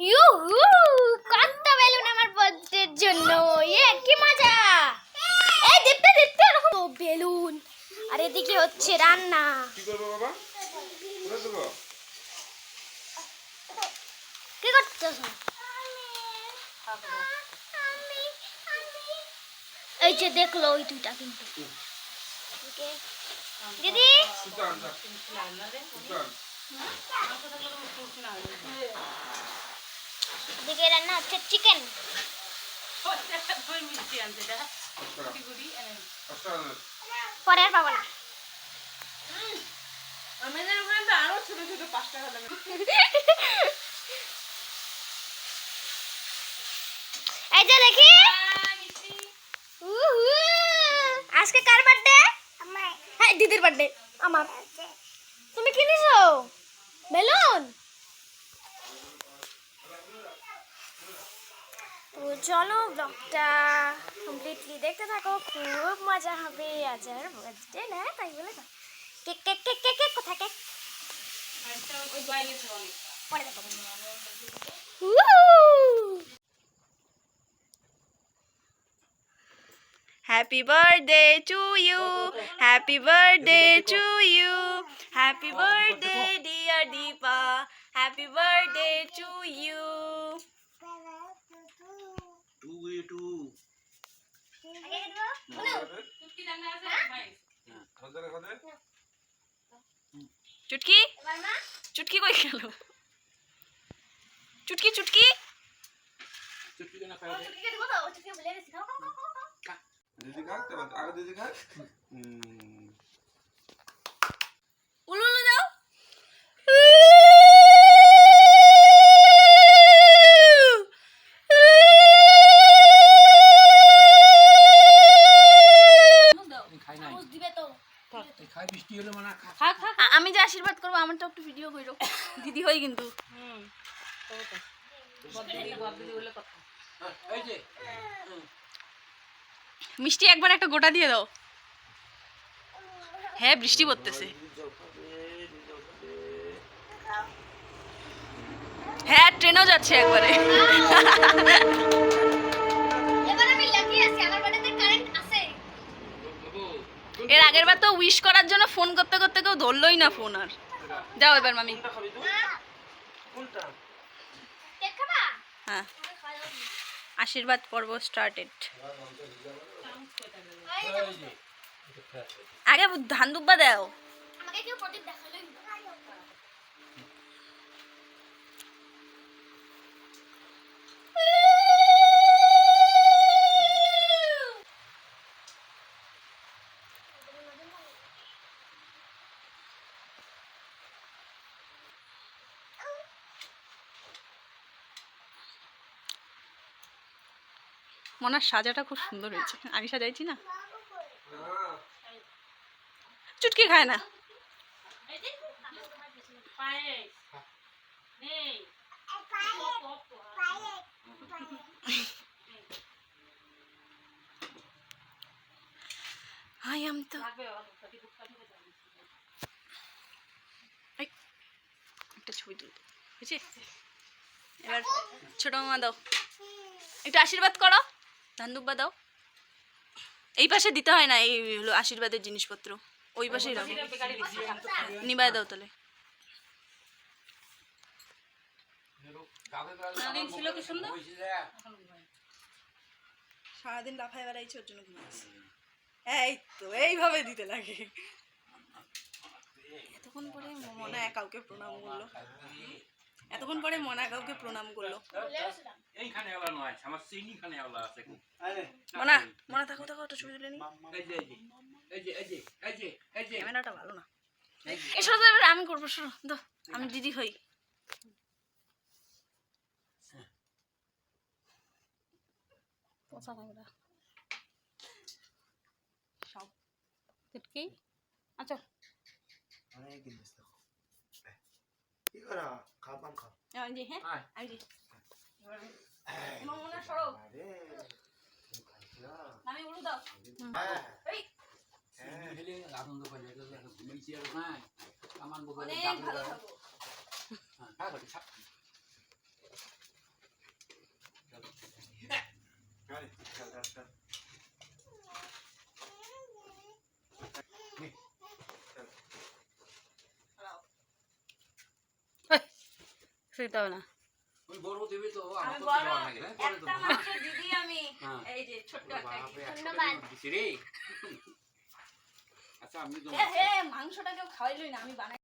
ইউহু কত বেলুন আমার বার্থডের জন্য। ইয়ে কি মজা। এই দেখতে দেখতে এরকম। ও, বেলুন আর এদিকে হচ্ছে রান্না। কি করব বাবা? কোথায় দেবো। কি করতেছ? এই যে দেখল ওই দুইটা কিন্তু। দিদি? সুতান সুতান এদিকে রান্না হচ্ছে চিকেন পরে আর পাবো না। আমাদের ওখানে তো আরও ছোট ছোট পাঁচ টাকা দামে এই যে দেখি। আজকে কার বার্থডে হ্যাঁ দিদির বার্থডে আমার। তুমি কি নিছো? বেলুন তো চলো ব্লগটা কমপ্লিটলি দেখতে থাকো খুব মজা হবে আজ আর বার্থডে না তাই বলে তো। Cake cake cake cake cake কোথায় cake. Happy birthday to you. Happy birthday to you. Happy birthday, dear Deepa. Happy birthday to you. টু এ টু আগে দেবো? খাদে খাদে চুটকি এবার মা চুটকি কই গেল চুটকি চুটকি চুটকিকে দেবো তো চুটকি ভুলে ভিডিও করো দিদি হই কিন্তু। মিষ্টি একবার একটা গোটা দিয়ে দাও। হ্যাঁ বৃষ্টি পড়তেছে। হ্যাঁ ট্রেনও যাচ্ছে একবারে। এবার আমি লাগিয়ে আছি আমার বাড়িতে কারেন্ট আছে। এর আগের বার তো উইশ করার জন্য ফোন করতে করতে কেউ ধরলোই না ফোন আর। যাও এবার মামি। হ্যাঁ। আশীর্বাদ পর্ব স্টার্টেড আগে ধান দুব্বা দাও। মনার সাজাটা খুব সুন্দর হয়েছে। আমি সাজাইছি না? চুটকি খায় না। আম তো ছবি ছোট মামা দাও। একটু আশীর্বাদ করো। ধান দুব্বা দাও। এই পাশে দিতে হয় না এই হলো আশীর্বাদের জিনিসপত্র। ওই পাশেই রাখো নিবাই দাও তাহলে। ছিল কি সুন্দর? সারাদিন লাফায় বেড়াইছে ওর জন্য ঘুমাইছে এই তো এইভাবে দিতে লাগে। এতক্ষণ পরে মনে কাউকে প্রণাম করল। এতক্ষণ পরে মনা কাউকে প্রণাম করল। এইখানে এলা নয় আমার সেইখানে এলা আছে মনা মনা থাকো থাকো একটা ছবি তুলে নি এই যে এই যে এই যে এই যে এই যে ক্যামেরাটা ভালো না এসো তো এবার আমি করবো শুরু তো আমি দিদি হই পচা ক্যামেরা সব চুটকি আচ্ছা 이거라 가방 가. আমি যে হ্যাঁ আয়। আমি যে মনা সরো 아래. 가 মামুনা সরো আমি উলু দাও এই হেলে আনন্দ পাই যায় ঘুমাইছি আর না আমার বগলে অনেক ভালো থাকো হ্যাঁ ভালো থাক শুইতে হবে না বড় দিবি তো আমি বড়? পরে তো একটা মাংস দিদি আমি হ্যাঁ। এই যে ছোট্ট একটা ধন্যবাদ। রে। আচ্ছা আমি মাংসটা কেউ খাওয়াইলই না আমি বানাই